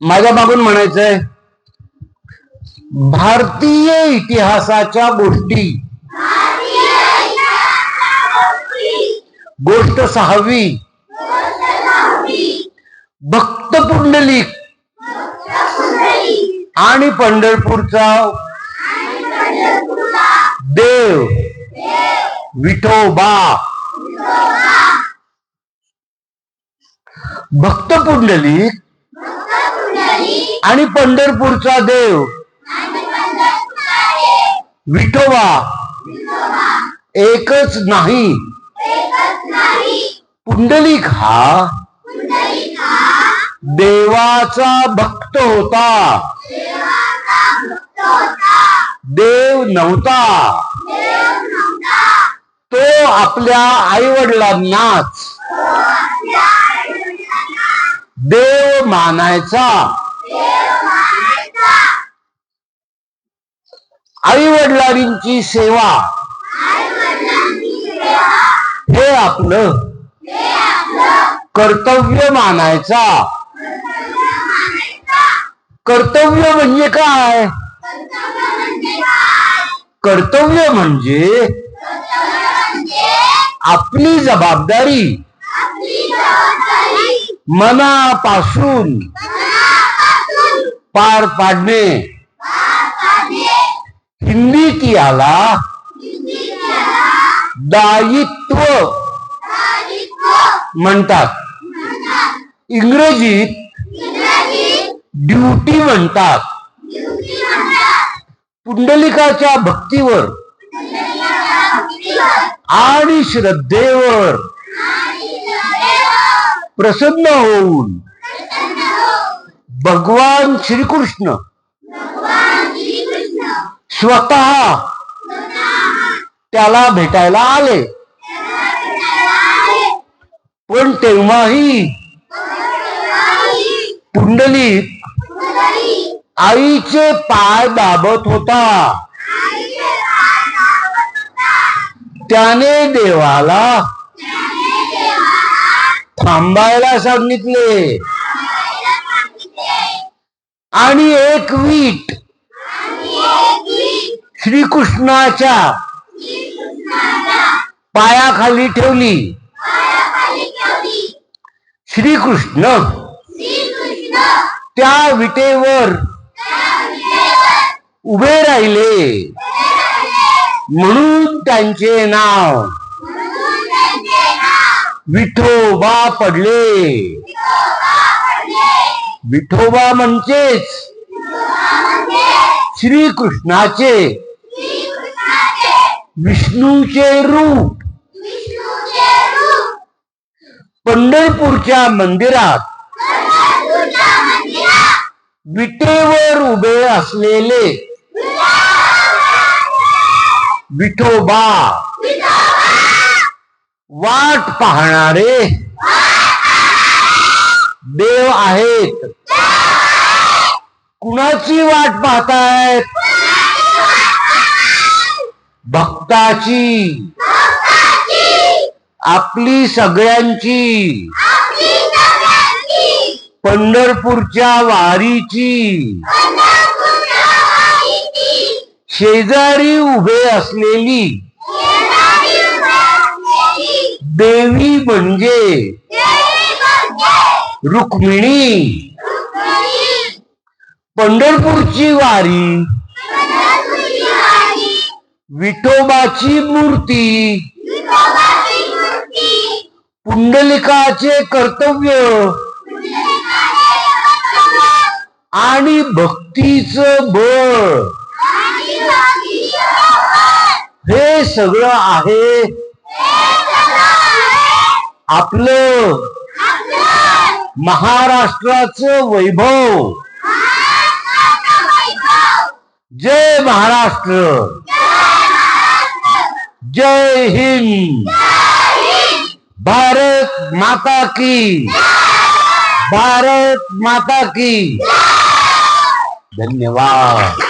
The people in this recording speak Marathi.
माझ्या मागून म्हणायचंय भारतीय इतिहासाच्या गोष्टी. गोष्ट सहावी. भक्त पुंडलिक आणि पंढरपूरचा देव. विठोबा. भक्त पुंडलिक आणि पंढरपूरचा देव. विठोबा. एकच नाही. पुंडलिक हा. देवाचा भक्त होता. देव नव्हता. तो आपल्या आईवडिलांनाच देव मानायचा. आई वडिलांची सेवा. हे आपलं कर्तव्य मानायचा. कर्तव्य म्हणजे काय? कर्तव्य म्हणजे आपली जबाबदारी. मनापासून पार पाडणे. की याला दायित्व म्हणतात. इंग्रजीत ड्युटी म्हणतात. पुंडलिकाच्या भक्तीवर आणि श्रद्धेवर प्रसन्न होऊन भगवान श्रीकृष्ण। स्वतः त्याला भेटायला आले। पण तेव्हाही पुंडलिक आईचे पाय दाबत होता। त्याने देवाला थांबायला सांगितले। आणि एक वीट. श्रीकृष्णाच्या पायाखाली ठेवली. श्रीकृष्ण त्या विटेवर उभे राहिले. म्हणून त्यांचे नाव विठोबा पडले. विठोबा म्हणजेच श्रीकृष्णाचे विष्णूचे रूप. पंढरपूरच्या मंदिरात विटेवर उभे असलेले विठोबा वाट पाहणारे देव आहेत. कुणाची वाट पाहतायत? भक्ताची. आपली सगळ्यांची. पंढरपूरच्या वारीची. शेजारी उभे असलेली. देवी म्हणजे रुक्मिणी. पंढरपूरची वारी. विठोबाची मूर्ती. पुंडलिकाचे कर्तव्य. आणि भक्तीचं बळ. हे सगळं आहे. आपलं. महाराष्ट्राचं वैभव. जय महाराष्ट्र. जय हिंद. भारत माता की. भारत माता की. धन्यवाद.